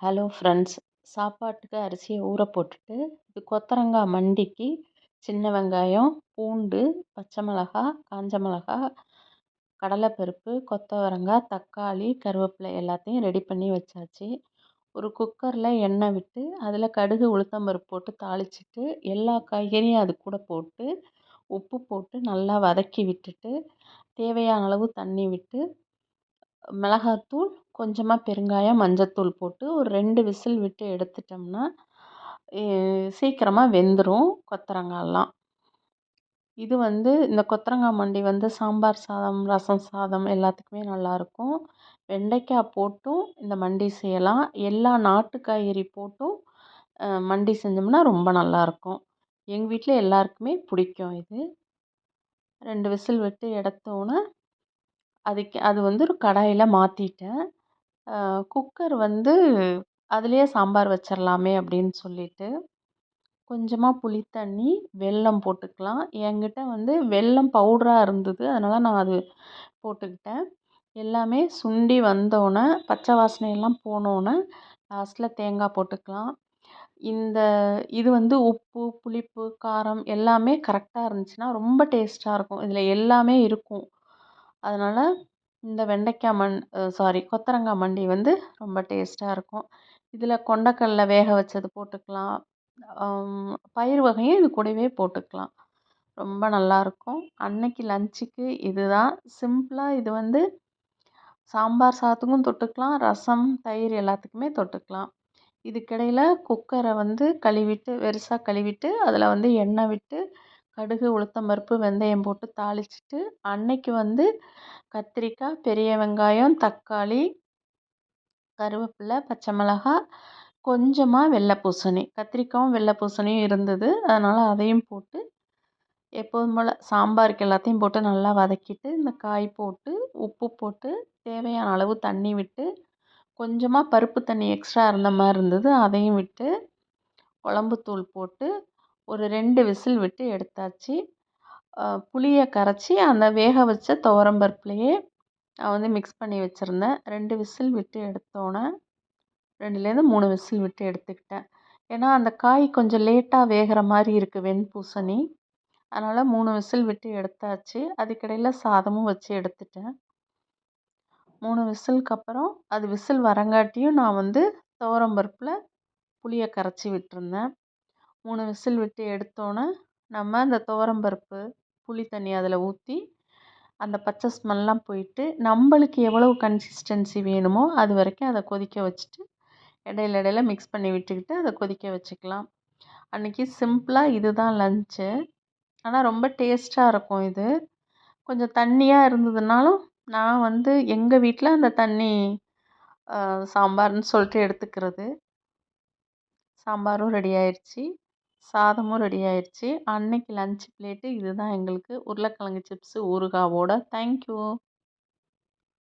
Hello friends. சாப்பாட்டுக்கு அரிசியை ஊற போட்டுட்டு இது கொத்தரங்காய் மண்டிக்கு சின்ன வெங்காயம் பூண்டு பச்சை மிளகா காஞ்ச மிளகா கடலைப்பருப்பு கொத்தவரங்காய் தக்காளி கருவேப்பிலை எல்லாத்தையும் ரெடி பண்ணி வச்சாச்சு. ஒரு குக்கரில் எண்ணெய் விட்டு அதில் கடுகு உளுத்தம்பருப்பு போட்டு தாளிச்சிட்டு எல்லா காய்கறியும் அது கூட போட்டு உப்பு போட்டு நல்லா வதக்கி விட்டுட்டு தேவையான அளவு தண்ணி விட்டு மிளகாத்தூள் கொஞ்சமாக பெருங்காயம் மஞ்சத்தூள் போட்டு ஒரு ரெண்டு விசில் விட்டு எடுத்துட்டோம்னா சீக்கிரமாக வெந்துடும் கொத்தவரங்காலாம் இது வந்து இந்த கொத்தரங்காய் மண்டி வந்து சாம்பார் சாதம் ரசம் சாதம் எல்லாத்துக்குமே நல்லாயிருக்கும். வெண்டைக்காய் போட்டும் இந்த மண்டி செய்யலாம். எல்லா நாட்டு காய்கறி போட்டும் மண்டி செஞ்சோம்னா ரொம்ப நல்லாயிருக்கும். எங்கள் வீட்டில் எல்லாருக்குமே பிடிக்கும் இது. ரெண்டு விசில் விட்டு எடுத்தோன்னே அதுக்கு அது வந்து ஒரு கடாயில் மாற்றிட்டேன் குக்கர் வந்து அதுலேயே சாம்பார் வச்சிடலாமே அப்படின்னு சொல்லிட்டு கொஞ்சமாக புளி தண்ணி வெல்லம் போட்டுக்கலாம். என்கிட்ட வந்து வெல்லம் பவுடராக இருந்தது. அதனால் நான் அது போட்டுக்கிட்டேன். எல்லாமே சுண்டி வந்தோடனே பச்சை வாசனையெல்லாம் போனோடனே லாஸ்ட்டில் தேங்காய் போட்டுக்கலாம். இந்த இது வந்து உப்பு புளிப்பு காரம் எல்லாமே கரெக்டாக இருந்துச்சுன்னா ரொம்ப டேஸ்ட்டாக இருக்கும். இதில் எல்லாமே இருக்கும். அதனால் இந்த வெண்டைக்காய் மண் சாரி கொத்தரங்காய் மண்டி வந்து ரொம்ப டேஸ்ட்டாக இருக்கும். இதில் கொண்டக்கடல வேக வச்சது போட்டுக்கலாம். பயிறு வகையும் இது கூடவே போட்டுக்கலாம். ரொம்ப நல்லாயிருக்கும் அன்னைக்கு லஞ்சுக்கு இது தான் சிம்பிளாக இது வந்து சாம்பார் சாதத்துக்கும் தொட்டுக்கலாம். ரசம் தயிர் எல்லாத்துக்குமே தொட்டுக்கலாம். இதுக்கிடையில் குக்கரை வந்து கழுவிட்டு வெறுசாக கழுவிட்டு அதில் வந்து எண்ணெய் விட்டு கடுகு உளுத்தம்பருப்பு வெந்தயம் போட்டு தாளிச்சிட்டு அன்னைக்கு வந்து கத்திரிக்காய் பெரிய வெங்காயம் தக்காளி கருவேப்பிலை பச்சை மிளகா கொஞ்சமாக வெள்ளை பூசணி கத்திரிக்காயும் வெள்ளை பூசணியும் இருந்தது. அதனால் அதையும் போட்டு எப்போதும் போல் சாம்பாருக்கு எல்லாத்தையும் போட்டு நல்லா வதக்கிட்டு இந்த காய் போட்டு உப்பு போட்டு தேவையான அளவு தண்ணி விட்டு கொஞ்சமாக பருப்பு தண்ணி எக்ஸ்ட்ரா இருந்த மாதிரி இருந்தது. அதையும் விட்டு குழம்புத்தூள் போட்டு ஒரு ரெண்டு விசில் விட்டு எடுத்தாச்சு. புளியை கரைச்சி அந்த வேக வச்ச துவரம் பருப்புலேயே நான் வந்து மிக்ஸ் பண்ணி வச்சுருந்தேன். ரெண்டு விசில் விட்டு எடுத்தோன்னே ரெண்டுலேருந்து மூணு விசில் விட்டு எடுத்துக்கிட்டேன். ஏன்னா அந்த காய் கொஞ்சம் லேட்டாக வேகிற மாதிரி இருக்குது வெண்பூசணி. அதனால் மூணு விசில் விட்டு எடுத்தாச்சு. அதுக்கிடையில் சாதமும் வச்சு எடுத்துட்டேன். மூணு விசிலுக்கு அப்புறம் அது விசில் வரங்காட்டியும் நான் வந்து துவரம் பருப்பில் புளியை கரைச்சி விட்டுருந்தேன். மூணு விசில் விட்டு எடுத்தோன்னே நம்ம அந்த துவரம் பருப்பு புளி தண்ணி அதில் ஊற்றி அந்த பச்சை ஸ்மெல்லாம் போயிட்டு நம்மளுக்கு எவ்வளவு கன்சிஸ்டன்சி வேணுமோ அது வரைக்கும் அதை கொதிக்க வச்சுட்டு இடையில இடையில மிக்ஸ் பண்ணி விட்டுக்கிட்டு அதை கொதிக்க வச்சுக்கலாம். அன்றைக்கி சிம்பிளாக இது தான் லன்ச்சு ஆனால் ரொம்ப டேஸ்ட்டாக இருக்கும் இது. கொஞ்சம் தண்ணியாக இருந்ததுனாலும் நான் வந்து எங்கள் வீட்டில் அந்த தண்ணி சாம்பார்னு சொல்லிட்டு எடுத்துக்கிறது. சாம்பாரும் ரெடி ஆயிடுச்சு சாதமும் ரெடி ஆயிடுச்சு அன்னைக்கு லன்ச் பிளேட்டு இது தான் எங்களுக்கு. உருளைக்கிழங்கு சிப்ஸு ஊறுகாவோட. தேங்க்யூ